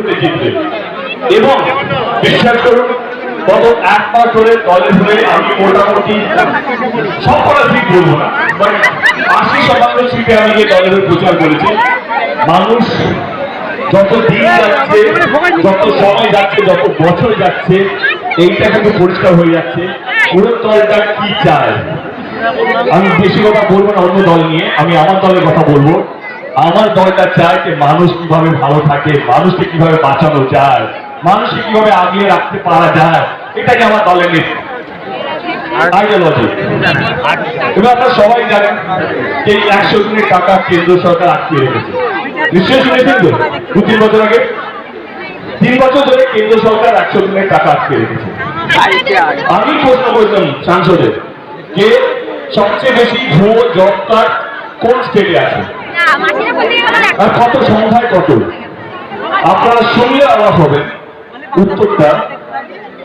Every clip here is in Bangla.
ভোটে জিতবে। এবং বিশ্বাস করুন, গত এক মাস ধরে দলের হয়ে আমি মোটামুটি না মানে আশি শতাংশ সিটে আমি দলের প্রচার করেছি। মানুষ যত দিন যাচ্ছে, যত সময় যাচ্ছে, যত বছর যাচ্ছে, এইটা কিন্তু পরিষ্কার হয়ে যাচ্ছে। পুরো দলটা কি চায়? আমি বেশি কথা বলব না অন্য দল নিয়ে, আমি আমার দলের কথা বলব। আমার দলটা চায় যে মানুষ কীভাবে ভালো থাকে, মানুষকে কীভাবে বাঁচানো যায়, মানুষকে কীভাবে আগিয়ে রাখতে পারা যায়, এটাই আমার দলের নীতি। একশো টাকা কেন্দ্র সরকার আটকে রেখেছে। তো? তিন বছর আগে? তিন বছর ধরে সরকার একশো দিনের টাকা আটকে রেখেছে। আমি প্রশ্ন করেছিলাম সাংসদে যে সবচেয়ে বেশি ভুয়ো জব কোন স্টেটে আছে? আর কত সংখ্যায় কত? আপনারা শুনলে অবাক হবেন। উত্তরটা,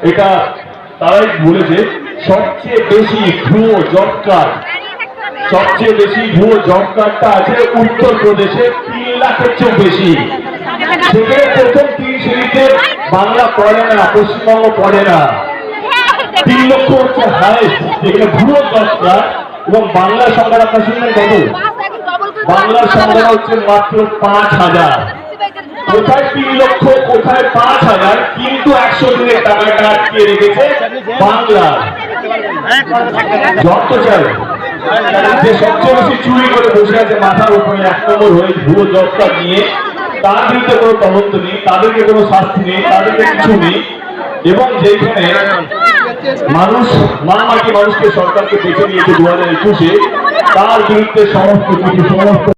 এটা তারাই বলেছে, সবচেয়ে বেশি ভুয়ো জব কার্ড, সবচেয়ে বেশি ভুয়ো জব কার্ডটা আছে উত্তর প্রদেশে তিন লাখের চেয়ে বেশি। সেখানে প্রথম তিন শ্রেণীতে বাংলা পড়ে না, পশ্চিমবঙ্গ পড়ে না। তিন লক্ষ হচ্ছে হাইস্ট যেখানে ভুয়ো জব কার্ড এবং বাংলা সংখ্যা আপনার শুনলেন কত? বাংলার সংখ্যা হচ্ছে মাত্র পাঁচ হাজার। কোথায় তিন লক্ষ, কোথায় পাঁচ হাজার, কিন্তু একশো দিনের টাকাটা আটকে রেখেছে বাংলা। যত চাই। যে সবচেয়ে বেশি চুরি করে বসে আছে, মাথার উপরে এক নম্বর হয়ে ভুয়ো জবটা নিয়ে, তার বিরুদ্ধে কোনো তদন্ত নেই, তাদেরকে কোনো শাস্তি নেই, তাদেরকে কিছু নেই। এবং যেখানে মানুষ মা মাটি মানুষকে সরকারকে বেছে নিয়েছে দু হাজার একুশে তার বিরুদ্ধে সমস্ত কিছু সমস্ত